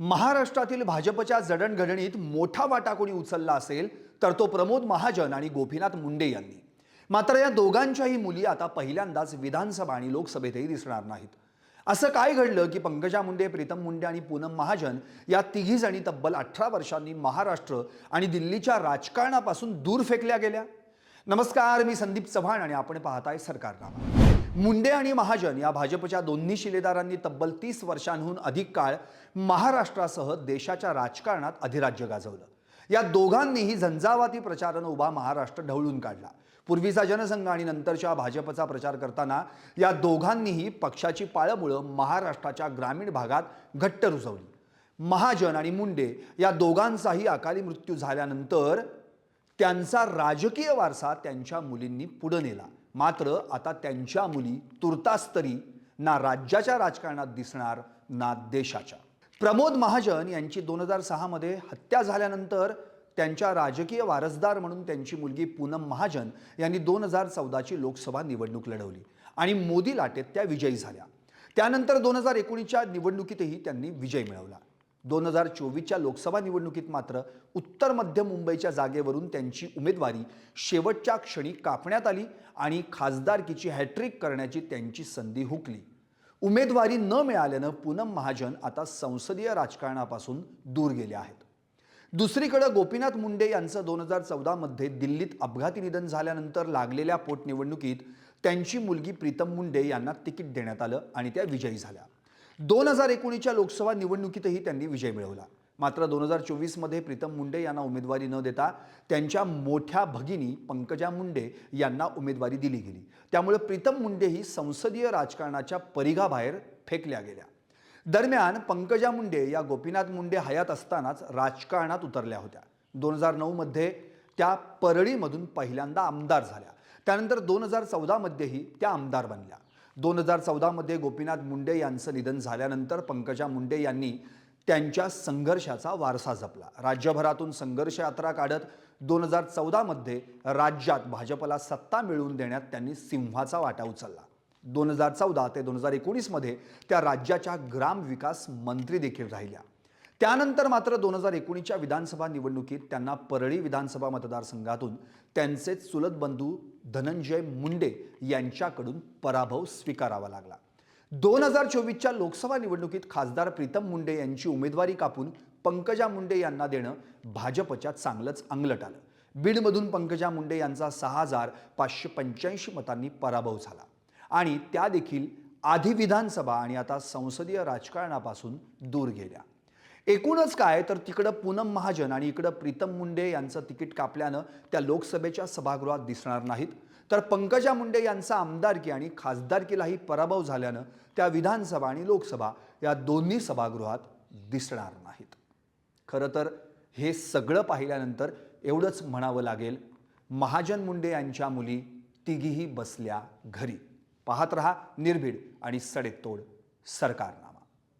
महाराष्ट्रातील भाजपच्या जडणघडणीत मोठा वाटा कोणी उचलला असेल तर तो प्रमोद महाजन आणि गोपीनाथ मुंडे यांनी. मात्र या दोघांच्याही मुली आता पहिल्यांदाच विधानसभा आणि लोकसभेतही दिसणार नाहीत. असं काय घडलं की पंकजा मुंडे प्रीतम मुंडे आणि पूनम महाजन या तिघी जणी तब्बल अठरा वर्षांनी महाराष्ट्र आणि दिल्लीच्या राजकारणापासून दूर फेकल्या गेल्या? नमस्कार मी संदीप चव्हाण आणि आपण पाहताय सरकारनामा. मुंडे आणि महाजन या भाजपच्या दोन्ही शिलेदारांनी तब्बल तीस वर्षांहून अधिक काळ महाराष्ट्रासह देशाच्या राजकारणात अधिराज्य गाजवलं. या दोघांनीही झंझावाती प्रचारानं उभा महाराष्ट्र ढवळून काढला. पूर्वीचा जनसंघ आणि नंतरच्या भाजपचा प्रचार करताना या दोघांनीही पक्षाची पाळंमुळं महाराष्ट्राच्या ग्रामीण भागात घट्ट रुजवली. महाजन आणि मुंडे या दोघांचाही अकाली मृत्यू झाल्यानंतर त्यांचा राजकीय वारसा त्यांच्या मुलींनी पुढं नेला. मात्र आता त्यांच्या मुली तुर्तास तरी ना राज्याच्या राजकारणात दिसणार ना देशाच्या. प्रमोद महाजन यांची दोन हजार सहामध्ये हत्या झाल्यानंतर त्यांच्या राजकीय वारसदार म्हणून त्यांची मुलगी पूनम महाजन यांनी दोन हजार चौदाची लोकसभा निवडणूक लढवली आणि मोदी लाटेत त्या विजयी झाल्या. त्यानंतर दोन हजार एकोणीसच्या निवडणुकीतही त्यांनी विजय मिळवला. दोन हजार चोवीसच्या लोकसभा निवडणुकीत मात्र उत्तर मध्य मुंबईच्या जागेवरून त्यांची उमेदवारी शेवटच्या क्षणी कापण्यात आली आणि खासदारकीची हॅट्रिक करण्याची त्यांची संधी हुकली. उमेदवारी न मिळाल्यानं पूनम महाजन आता संसदीय राजकारणापासून दूर गेले आहेत. दुसरीकडं गोपीनाथ मुंडे यांचं दोन हजार चौदामध्ये दिल्लीत अपघाती निधन झाल्यानंतर लागलेल्या पोटनिवडणुकीत त्यांची मुलगी प्रीतम मुंडे यांना तिकीट देण्यात आलं आणि त्या विजयी झाल्या. दोन हजार एकोणीसच्या लोकसभा निवडणुकीतही त्यांनी विजय मिळवला. मात्र दोन हजार चोवीसमध्ये प्रीतम मुंडे यांना उमेदवारी न देता त्यांच्या मोठ्या भगिनी पंकजा मुंडे यांना उमेदवारी दिली गेली. त्यामुळे प्रीतम मुंडे ही संसदीय राजकारणाच्या परिघाबाहेर फेकल्या गेल्या. दरम्यान पंकजा मुंडे या गोपीनाथ मुंडे हयात असतानाच राजकारणात उतरल्या होत्या. दोन हजार नऊमध्ये त्या परळीमधून पहिल्यांदा आमदार झाल्या. त्यानंतर दोन हजार चौदामध्येही त्या आमदार बनल्या. दोन हजार चौदामध्ये गोपीनाथ मुंडे यांचं निधन झाल्यानंतर पंकजा मुंडे यांनी त्यांच्या संघर्षाचा वारसा जपला. राज्यभरातून संघर्ष यात्रा काढत दोन हजार चौदामध्ये राज्यात भाजपला सत्ता मिळवून देण्यात त्यांनी सिंहाचा वाटा उचलला. दोन हजार चौदा ते दोन हजार एकोणीसमध्ये त्या राज्याच्या ग्रामविकास मंत्री देखील राहिल्या. त्यानंतर मात्र दोन हजार एकोणीसच्या विधानसभा निवडणुकीत त्यांना परळी विधानसभा मतदारसंघातून त्यांचे चुलत बंधू धनंजय मुंडे यांच्याकडून पराभव स्वीकारावा लागला. दोन हजार चोवीसच्या लोकसभा निवडणुकीत खासदार प्रीतम मुंडे यांची उमेदवारी कापून पंकजा मुंडे यांना देणं भाजपच्या चांगलंच अंगलट आलं. बीडमधून पंकजा मुंडे यांचा सहा हजार पाचशे पंच्याऐंशी मतांनी पराभव झाला. आणि त्या देखील आधी विधानसभा आणि आता संसदीय राजकारणापासून दूर गेल्या. एकूणच काय? तर तिकडं पूनम महाजन आणि इकडं प्रीतम मुंडे यांचं तिकीट कापल्यानं त्या लोकसभेच्या सभागृहात दिसणार नाहीत. तर पंकजा मुंडे यांचा आमदारकी आणि खासदारकीलाही पराभव झाल्यानं त्या विधानसभा आणि लोकसभा या दोन्ही सभागृहात दिसणार नाहीत. खरं तर हे सगळं पाहिल्यानंतर एवढंच म्हणावं लागेल महाजन मुंडे यांच्या मुली तिघीही बसल्या घरी. पाहत रहा निर्भीड आणि सडेतोड सरकारनामा.